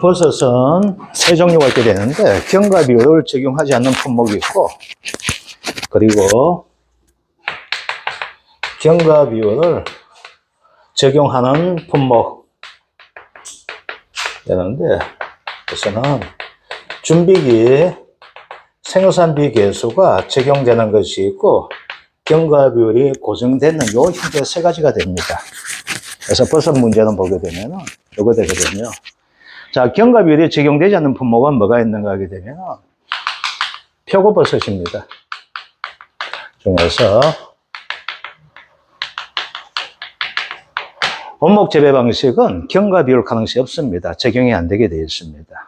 버섯은 세 종류가 있게 되는데 경과 비율을 적용하지 않는 품목이 있고 그리고 경과 비율을 적용하는 품목 되는데 우선은 준비기 생산비 계수가 적용되는 것이 있고 경과 비율이 고정되는 요 형태 세 가지가 됩니다. 그래서 버섯 문제는 보게 되면은 요거 되거든요. 자, 경과비율이 적용되지 않는 품목은 뭐가 있는가 하게 되면 표고버섯입니다. 중에서 원목 재배 방식은 경과비율 가능성이 없습니다. 적용이 안 되게 되어 있습니다.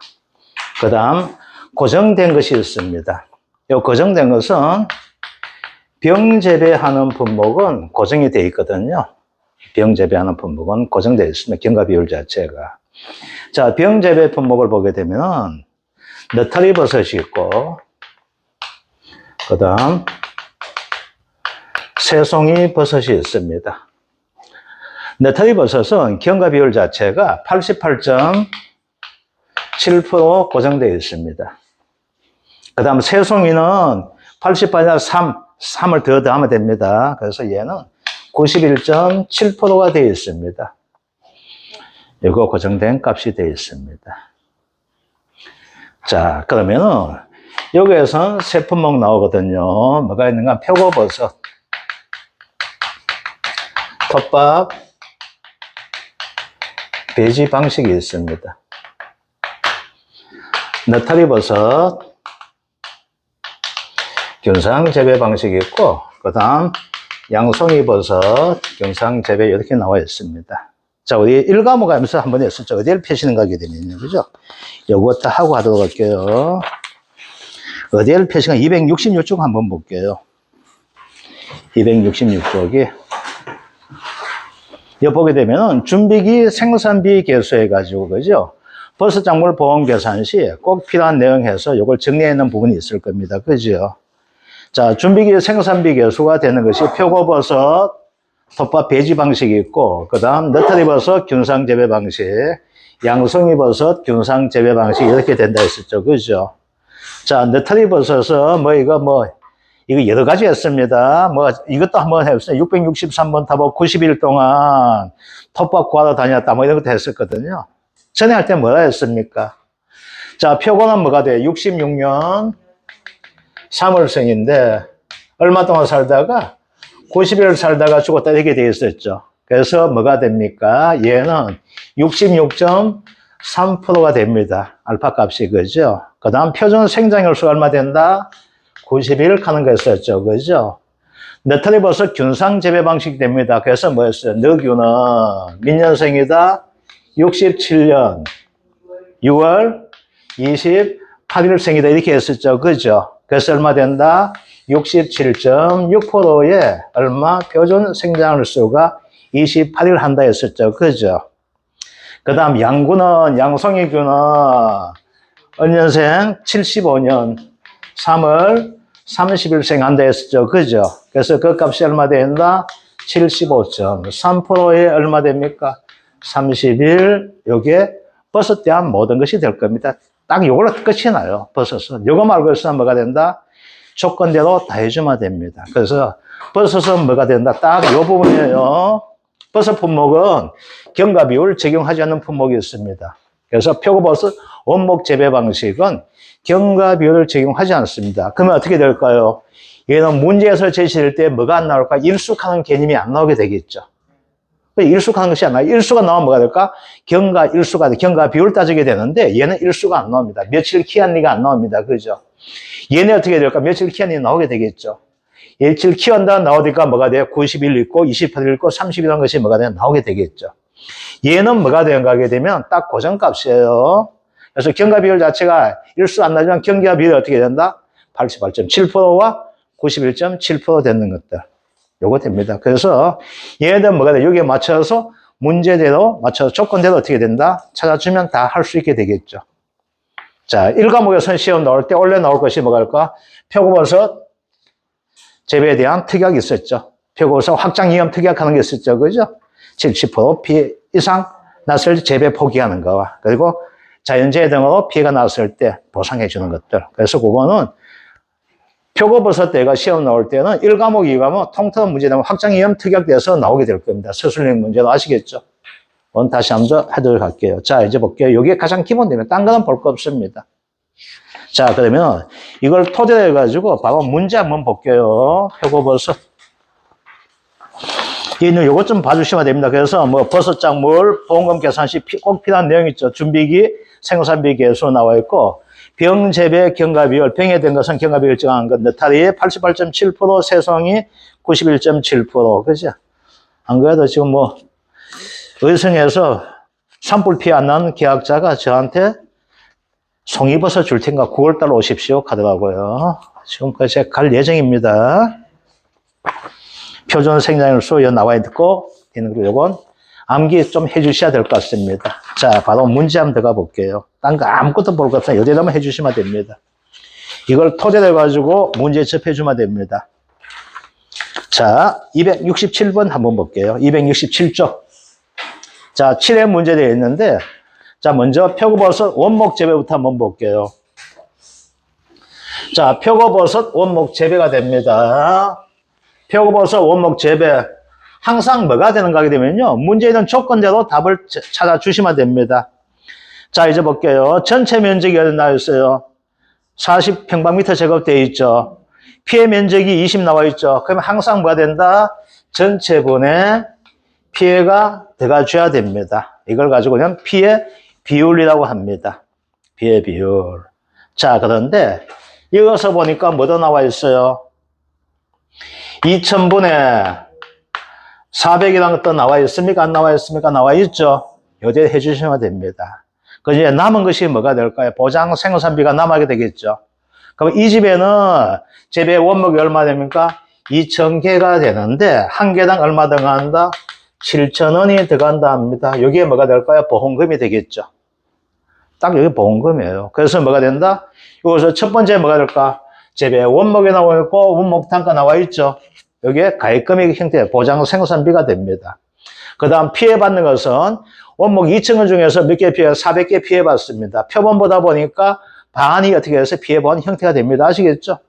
그 다음 고정된 것이 있습니다. 이 고정된 것은 병 재배하는 품목은 고정이 되어 있거든요. 병 재배 하는 품목은 고정되어 있습니다. 경과 비율 자체가. 자, 병 재배 품목을 보게 되면 너타리 버섯이 있고, 그 다음 새송이 버섯이 있습니다. 너타리 버섯은 경과 비율 자체가 88.7% 고정되어 있습니다. 그 다음 새송이는 88이 3, 3을 더 더하면 됩니다. 그래서 얘는 91.7%가 되어 있습니다. 이거 고정된 값이 되어 있습니다. 자, 그러면은 여기에서 세 품목 나오거든요. 뭐가 있는가? 표고버섯, 톱밥, 배지 방식이 있습니다. 너타리 버섯, 균상 재배 방식이 있고, 그 다음 양송이 버섯, 균상 재배 이렇게 나와 있습니다. 자, 우리 일과목 하면서 한번 했었죠. 어디를 펴시는 가게 되면요. 그죠? 요것도 하고 하도록 할게요. 어디를 펴시는 266쪽 한번 볼게요. 266쪽이. 여기 보게 되면은 준비기 생산비 계수해가지고, 그죠? 버스 작물 보험 계산 시 꼭 필요한 내용 해서 요걸 정리해 있는 부분이 있을 겁니다. 그죠? 자, 준비기 생산비 계수가 되는 것이 표고버섯, 톱밥 배지 방식이 있고, 그 다음 너타리 버섯 균상 재배 방식, 양송이 버섯 균상 재배 방식 이렇게 된다 했었죠. 그죠? 자, 너타리 버섯은 뭐 이거 뭐, 이거 여러 가지 했습니다. 뭐 이것도 한번 해봤어요. 663번 타고 90일 동안 톱밥 구하러 다녔다 뭐 이런 것도 했었거든요. 전에 할 때 뭐라 했습니까? 자, 표고는 뭐가 돼? 66년 3월생인데 얼마 동안 살다가 90일 살다가 죽었다 이렇게 되어 있었죠. 그래서 뭐가 됩니까? 얘는 66.3%가 됩니다. 알파 값이 그죠? 그 다음 표준 생장일수가 얼마 된다? 90일 가는 거였었죠. 그죠? 버섯 균상 재배 방식이 됩니다. 그래서 뭐였어요? 너균은 몇 년생이다? 67년 6월 28일생이다. 이렇게 했었죠. 그죠? 그래서 얼마 된다? 67.6%의 얼마 표준 생장을 수가 28일 한다 했었죠. 그죠? 그 다음 양구는, 양송이균은 언년생 75년 3월 30일생 한다 했었죠. 그죠? 그래서 그 값이 얼마 된다? 75.3%에 얼마 됩니까? 30일, 요게 버섯 대한 모든 것이 될 겁니다. 딱 요걸로 끝이 나요. 버섯은. 요거 말고 있으면 뭐가 된다? 조건대로 다 해주면 됩니다. 그래서 버섯은 뭐가 된다? 딱요 부분이에요. 버섯 품목은 경과 비율 적용하지 않는 품목이 있습니다. 그래서 표고버섯 원목 재배 방식은 경과 비율을 적용하지 않습니다. 그러면 어떻게 될까요? 얘는 문제에서 제시될 때 뭐가 안 나올까? 일숙하는 개념이 안 나오게 되겠죠. 일숙하는 것이 안 나와. 일수가 나오면 뭐가 될까? 경과 일수가 돼. 경과 비율 따지게 되는데 얘는 일수가 안 나옵니다. 며칠 키한리가 안 나옵니다. 그죠? 얘네 어떻게 될까? 며칠 키한리 나오게 되겠죠. 며칠 키한다 나오니까 뭐가 돼요? 90일 있고 28일 있고 30일이라는 것이 뭐가 돼요? 나오게 되겠죠. 얘는 뭐가 되는가 하게 되면 딱 고정값이에요. 그래서 경과 비율 자체가 일수 안 나지만 경과 비율이 어떻게 된다? 88.7%와 91.7% 되는 것들. 요거 됩니다. 그래서 얘네들 뭐가 돼? 여기에 맞춰서 문제대로 맞춰서 조건대로 어떻게 된다? 찾아주면 다 할 수 있게 되겠죠. 자, 1과목에서 시험 나올 때 원래 나올 것이 뭐가 할까? 표고버섯 재배에 대한 특약이 있었죠. 표고버섯 확장 위험 특약하는 게 있었죠. 그죠? 70% 피해 이상 났을 때 재배 포기하는 거와 그리고 자연재해 등으로 피해가 났을 때 보상해 주는 것들. 그래서 그거는 표고버섯 때가 시험 나올 때는 1과목, 2과목 통틀어 문제 되면 확장이염 특약돼서 나오게 될 겁니다. 서술형 문제도 아시겠죠? 오늘 다시 한번 할게요. 자, 이제 볼게요. 이게 가장 기본되면 딴 거는 볼 거 없습니다. 자, 그러면 이걸 토대로 해가지고 바로 문제 한번 볼게요. 표고버섯. 이는 요것 좀 봐주시면 됩니다. 그래서 뭐 버섯 작물, 보험금 계산 시 꼭 필요한 내용 있죠. 준비기, 생산비 계수 나와 있고 병 재배 경과비율, 병에 된 것은 경과비율 정한 것, 느타리 88.7%, 세송이 91.7%, 그죠? 안 그래도 지금 뭐 의성에서 산불 피해 안 나는 계약자가 저한테 송이버섯 줄 테니까 9월달 오십시오 하더라고요. 지금까지 갈 예정입니다. 표준 생산일수 여 나와 있고 있는 거 요건 암기 좀 해주셔야 될 것 같습니다. 자, 바로 문제 한번 들어가 볼게요. 딴 거 아무것도 볼 것 없어요. 여기다만 해주시면 됩니다. 이걸 토대로 해가지고 문제 접해주면 됩니다. 자, 267번 한번 볼게요. 267쪽. 자, 7회 문제 되어 있는데, 자, 먼저 표고버섯 원목 재배부터 한번 볼게요. 자, 표고버섯 원목 재배가 됩니다. 표고버섯 원목 재배. 항상 뭐가 되는가 하게 되면요. 문제 있는 조건대로 답을 찾아주시면 됩니다. 자, 이제 볼게요. 전체 면적이 나와 있어요? 40평방미터 제곱되어 있죠. 피해 면적이 20 나와 있죠. 그러면 항상 뭐가 된다? 전체분에 피해가 들어가줘야 됩니다. 이걸 가지고 그냥 피해 비율이라고 합니다. 피해 비율. 자, 그런데 이어서 보니까 뭐도 나와 있어요? 2000분에 400이라는 것도 나와 있습니까? 안 나와 있습니까? 나와 있죠? 요대 해주시면 됩니다. 그 이제 남은 것이 뭐가 될까요? 보장 생산비가 남아게 되겠죠. 그럼 이 집에는 재배 원목이 얼마 됩니까? 2,000개가 되는데 한 개당 얼마 들어간다? 7,000원이 들어간다 합니다. 여기에 뭐가 될까요? 보험금이 되겠죠. 딱 여기 보험금이에요. 그래서 뭐가 된다? 여기서 첫 번째 뭐가 될까? 재배 원목이 나와 있고 원목 단가 나와 있죠. 여기에 가입금액 형태의 보장 생산비가 됩니다. 그 다음 피해받는 것은 원목 2층원 중에서 몇 개 피해? 400개 피해받습니다. 표본보다 보니까 반이 어떻게 해서 피해본 형태가 됩니다. 아시겠죠?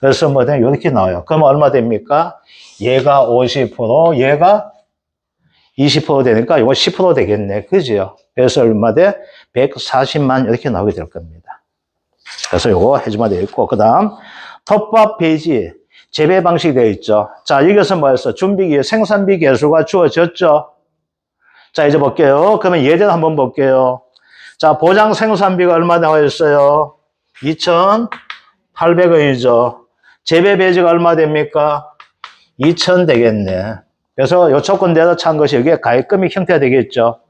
그래서 뭐 이렇게 나와요. 그럼 얼마 됩니까? 얘가 50%, 얘가 20% 되니까 이거 10% 되겠네. 그죠? 그래서 얼마 돼? 140만 이렇게 나오게 될 겁니다. 그래서 이거 해주면 되겠고, 그 다음, 톱밥 페이지, 재배 방식이 되어 있죠. 자, 여기서 뭐였어? 준비기, 생산비 개수가 주어졌죠. 자, 이제 볼게요. 그러면 예제를 한번 볼게요. 자, 보장 생산비가 얼마 나와 있어요? 2,800원이죠. 재배 배지가 얼마 됩니까? 2,000 되겠네. 그래서 요 조건대로 찬 것이 여기에 가입금액 형태가 되겠죠.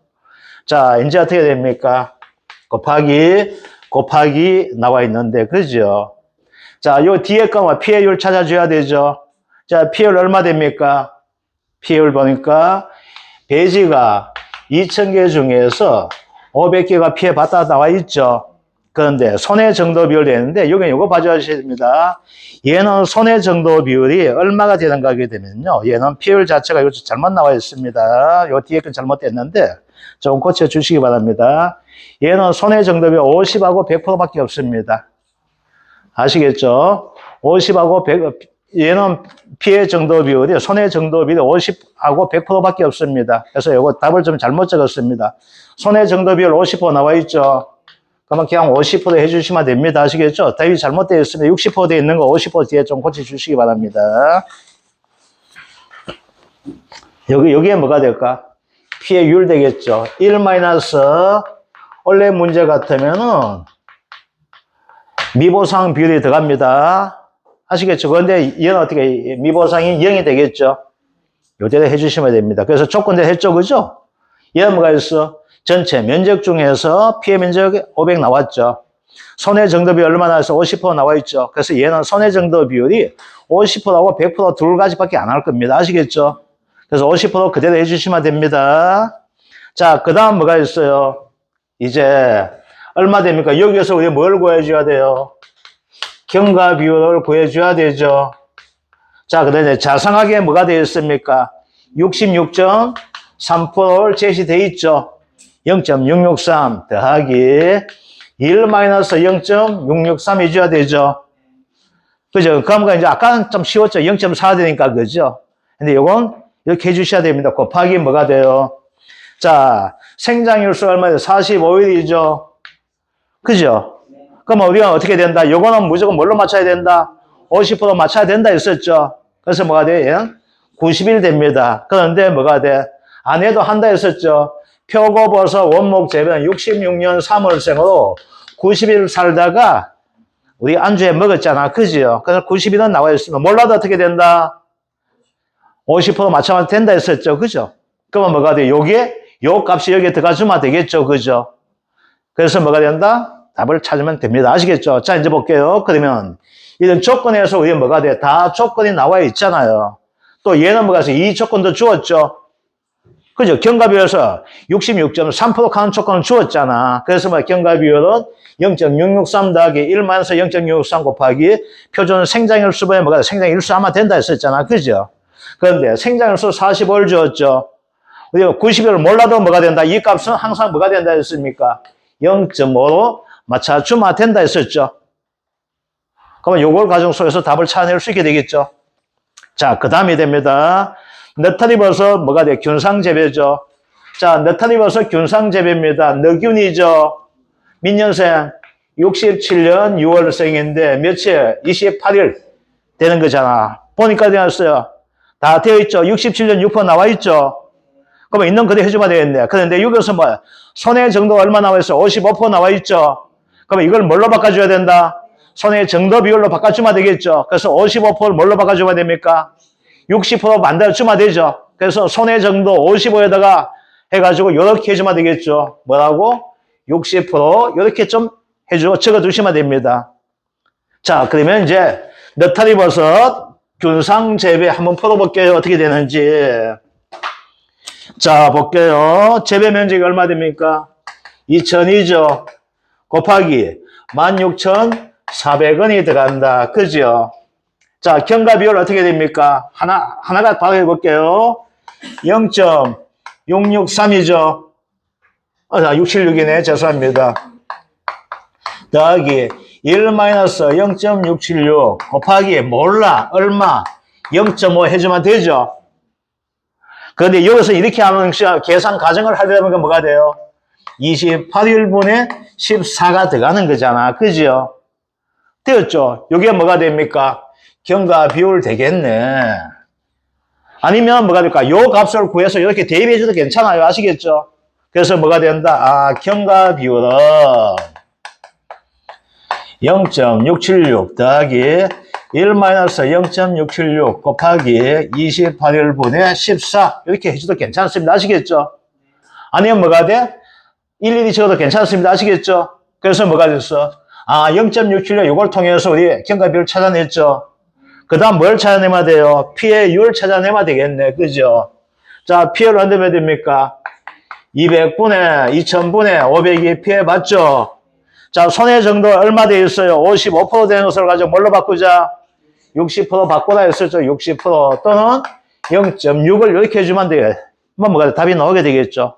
자, 이제 어떻게 됩니까? 곱하기, 곱하기 나와 있는데, 그죠? 자, 요 뒤에 거만 피해율 찾아줘야 되죠. 자, 피해율 얼마 됩니까? 피해율 보니까 배지가 2,000개 중에서 500개가 피해 받다 나와 있죠. 그런데 손해 정도 비율 되는데 여기 이거 봐주셔야 됩니다. 얘는 손해 정도 비율이 얼마가 되는가 하게 되면요. 얘는 피해율 자체가 이거 잘못 나와 있습니다. 요 뒤에 건 잘못됐는데 조금 고쳐 주시기 바랍니다. 얘는 손해 정도 비율 50하고 100%밖에 없습니다. 아시겠죠? 50하고 100, 얘는 피해 정도 비율이 손해 정도 비율이 50하고 100%밖에 없습니다. 그래서 이거 답을 좀 잘못 적었습니다. 손해 정도 비율 50% 나와 있죠. 그러면 그냥 50% 해주시면 됩니다. 아시겠죠? 답이 잘못되어 있으면 60%돼 있는 거 50% 뒤에 좀 고쳐주시기 바랍니다. 여기, 여기에 뭐가 될까? 피해율 되겠죠. 1 마이너스, 원래 문제 같으면은 미보상 비율이 들어갑니다. 아시겠죠? 그런데 얘는 어떻게, 미보상이 0이 되겠죠? 요대로 해주시면 됩니다. 그래서 조건대로 했죠, 그죠? 얘는 뭐가 있어? 전체 면적 중에서 피해 면적이 500 나왔죠. 손해 정도 비 얼마나 해서 50% 나와 있죠. 그래서 얘는 손해 정도 비율이 50%하고 100%둘 가지밖에 안 할 겁니다. 아시겠죠? 그래서 50% 그대로 해주시면 됩니다. 자, 그 다음 뭐가 있어요? 이제 얼마 됩니까? 여기에서 우리 뭘 구해줘야 돼요? 경과 비율을 구해줘야 되죠. 자, 그 다음에 자상하게 뭐가 되어 있습니까? 3%를 제시돼 있죠. 0.663 더하기 1 마이너스 0.663 해줘야 되죠. 그죠? 그러니까 이제 아까는 좀 쉬웠죠. 0.4 되니까 그죠? 근데 요건 이렇게 해주셔야 됩니다. 곱하기 뭐가 돼요? 자, 생장일 수 얼마예요? 45일이죠. 그죠? 그럼 우리가 어떻게 된다? 요거는 무조건 뭘로 맞춰야 된다? 50% 맞춰야 된다 했었죠. 그래서 뭐가 돼? 얘는 90일 됩니다. 그런데 뭐가 돼? 안 해도 한다 했었죠. 표고버섯 원목 재배는 66년 3월생으로 90일 살다가 우리 안주에 먹었잖아. 그죠? 그래서 90일은 나와 있으면 몰라도 어떻게 된다? 50% 맞춰면 된다 했었죠. 그죠? 그러면 뭐가 돼? 요게, 요 값이 여기에 들어가주면 되겠죠. 그죠? 그래서 뭐가 된다? 답을 찾으면 됩니다. 아시겠죠? 자, 이제 볼게요. 그러면 이런 조건에서 우리 뭐가 돼? 다 조건이 나와 있잖아요. 또 얘는 뭐가 있어? 이 조건도 주었죠. 그죠? 경과 비율에서 66.3% 하는 조건을 주었잖아. 그래서 뭐 경과 비율은 0.663 더하기 1 마이너스 0.663 곱하기 표준 생장일 수분에 뭐가 돼? 생장일 수 아마 된다 했었잖아. 그죠? 그런데 생장일 수 45를 주었죠. 우리가 90일을 몰라도 뭐가 된다? 이 값은 항상 뭐가 된다 했습니까? 0.5로 맞춰주면 된다 했었죠. 그러면 요걸 가정 속에서 답을 찾아낼 수 있게 되겠죠. 자, 그 다음이 됩니다. 너타리버섯 뭐가 돼? 균상재배죠. 자, 너타리버섯 균상재배입니다. 너균이죠. 민년생 67년 6월생인데 며칠? 28일 되는 거잖아. 보니까 되었어요. 다 되어 있죠. 67년 6% 나와 있죠. 그러면 있는 그대로 해주면 되겠네. 그런데 여기서 뭐 손해 정도 얼마 나와 있어? 55% 나와 있죠. 그러면 이걸 뭘로 바꿔줘야 된다? 손해 정도 비율로 바꿔주면 되겠죠. 그래서 55%를 뭘로 바꿔주면 됩니까? 60% 만들어주면 되죠. 그래서 손해 정도 55에다가 해가지고 이렇게 해주면 되겠죠. 뭐라고? 60% 이렇게 좀 해주고 적어두시면 됩니다. 자, 그러면 이제 너타리 버섯 균상 재배 한번 풀어볼게요. 어떻게 되는지. 자, 볼게요. 재배 면적이 얼마 됩니까? 2,000이죠. 곱하기 16,400원이 들어간다. 그죠? 자, 경과 비율 어떻게 됩니까? 하나, 하나가 바로 해볼게요. 0.663이죠. 어, 676이네. 죄송합니다. 더하기 1 마이너스 0.676 곱하기 몰라 얼마 0.5 해주면 되죠. 그런데 여기서 이렇게 하면 계산 가정을 하려면 뭐가 돼요? 28일분에 14가 들어가는 거잖아. 그죠? 되었죠? 이게 뭐가 됩니까? 경과 비율 되겠네. 아니면 뭐가 될까? 요 값을 구해서 이렇게 대입해 줘도 괜찮아요. 아시겠죠? 그래서 뭐가 된다? 아, 경과 비율은 0.676 더하기 1 마이너스 0.676 곱하기 28일분의 14 이렇게 해줘도 괜찮습니다. 아시겠죠? 아니면 뭐가 돼? 일일이 적어도 괜찮습니다. 아시겠죠? 그래서 뭐가 됐어? 아, 0.676 이걸 통해서 우리 경과비율 찾아냈죠? 그 다음 뭘 찾아내면 돼요? 피해율 찾아내면 되겠네. 그죠? 자, 피해를 언제 몇 됩니까? 200분에, 2000분에 500이 피해 봤죠? 자, 손해 정도 얼마 돼 있어요? 55% 되는 것을 가지고 뭘로 바꾸자? 60% 바꾸라 했었죠. 60% 또는 0.6을 이렇게 해주면 돼요. 뭐, 뭐가 답이 나오게 되겠죠.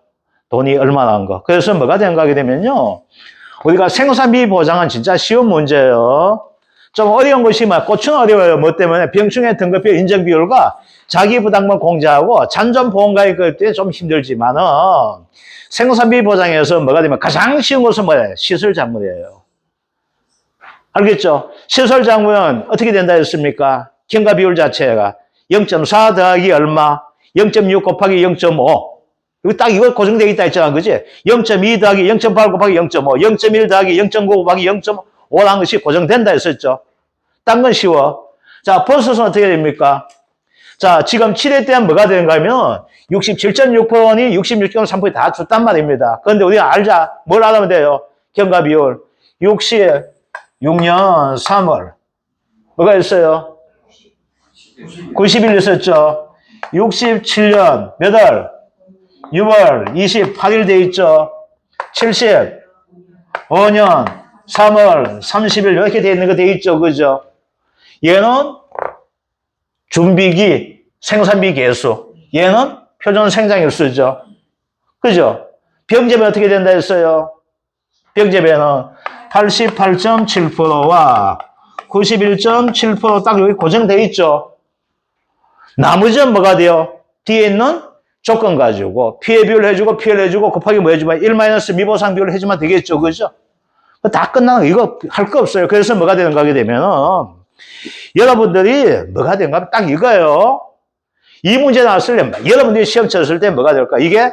돈이 얼마 나온 거. 그래서 뭐가 하게 되면요. 우리가 생산비 보장은 진짜 쉬운 문제예요. 좀 어려운 것이 뭐, 고추는 어려워요. 뭐 때문에 병충해 등급표 인정 비율과 자기 부담금 공제하고 잔존 보험가입 때좀 힘들지만은 생산비 보장에서 뭐가 되면 가장 쉬운 것은 뭐예요? 시설 작물이에요. 알겠죠? 시설 작물은 어떻게 된다 했습니까? 경과 비율 자체가 0.4 더하기 얼마? 0.6 곱하기 0.5. 이거 딱 이거 고정되어 있다 했잖아. 그지? 0.2 더하기 0.8 곱하기 0.5. 0.1 더하기 0.9 곱하기 0.5라는 것이 고정된다 했었죠. 딴 건 쉬워. 자, 버섯은 어떻게 됩니까? 자, 지금 7회 때는 뭐가 되는가 하면 67.6%니 66.3%이 다 줬단 말입니다. 그런데 우리가 알자. 뭘 알아면 돼요? 경과 비율. 66년 3월. 뭐가 있어요? 90일 있었죠? 67년 몇 월? 6월 28일 돼 있죠? 70. 5년 3월 30일 이렇게 돼 있는 거 돼 있죠? 그죠? 얘는 준비기, 생산비 개수. 얘는 표준 생장일수죠. 그죠? 병제배 어떻게 된다 했어요? 병제배는 88.7%와 91.7%딱 여기 고정돼 있죠. 나머지는 뭐가 돼요? 뒤에 있는 조건 가지고 피해 비율 해주고 피해를 해주고 곱하기 뭐 해주면 1 마이너스 미보상 비율 해주면 되겠죠. 그죠? 다 끝나는 거 이거 할 거 없어요. 그래서 뭐가 되는가 하게 되면은 여러분들이 뭐가 되는가 하면 딱 이거예요. 이 문제 나왔을 때 여러분들이 시험 쳤을 때 뭐가 될까? 이게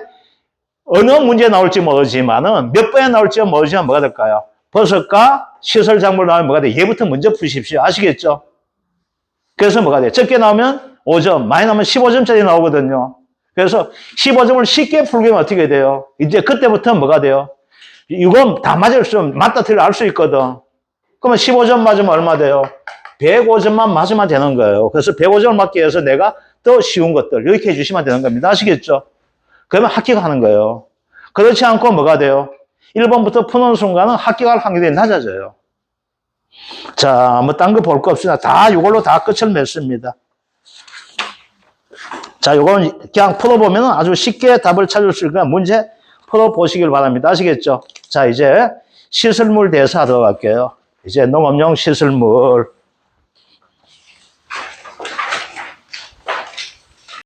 어느 문제 나올지 모르지만은 몇 번에 나올지 모르지만 뭐가 될까요? 버섯과 시설 작물 나오면 뭐가 돼? 얘부터 먼저 푸십시오. 아시겠죠? 그래서 뭐가 돼? 적게 나오면 5점, 많이 나오면 15점짜리 나오거든요. 그래서 15점을 쉽게 풀기면 어떻게 돼요? 이제 그때부터 뭐가 돼요? 이건 다 맞을 수, 맞다 틀려 알 수 있거든. 그러면 15점 맞으면 얼마 돼요? 105점만 맞으면 되는 거예요. 그래서 105점을 맞기 위해서 내가 더 쉬운 것들 이렇게 해주시면 되는 겁니다. 아시겠죠? 그러면 합격하는 거예요. 그렇지 않고 뭐가 돼요? 1번부터 푸는 순간은 합격할 확률이 낮아져요. 자, 뭐 딴 거 볼 거 없으나 다 이걸로 다 끝을 맺습니다. 자, 요거는 그냥 풀어보면 아주 쉽게 답을 찾을 수 있으니까 문제 풀어보시길 바랍니다. 아시겠죠? 자, 이제 시설물 대사 들어갈게요. 이제 농업용 시설물.